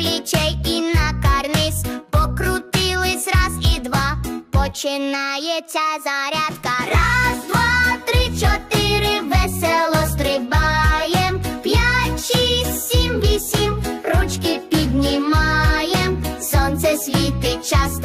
До плечей і на карниз. Покрутились раз і два. Починається зарядка. Раз, два, три, чотири, весело стрибаєм. П'ять, шість, сім, вісім. Ручки піднімаєм. Сонце світить, час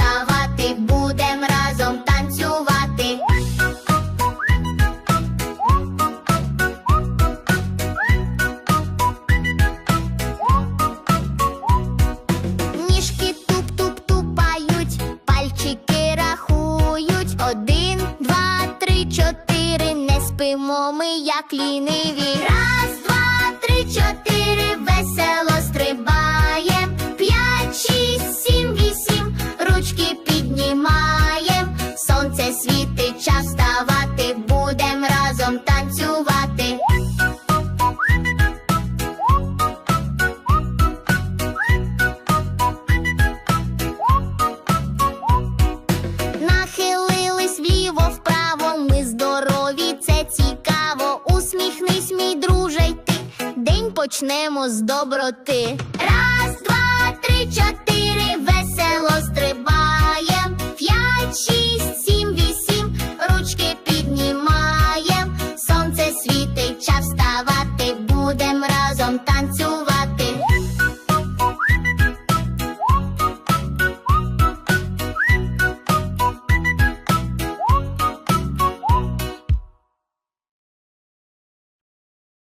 Один, два, три, чотири. Не спимо ми, як ліниві. Раз, два, три, чотири. Весело стрибаєм. П'ять, шість, сім, вісім. Ручки піднімаєм. Сонце світить, час вставати. Будем разом танцювати. Почнемо з доброти.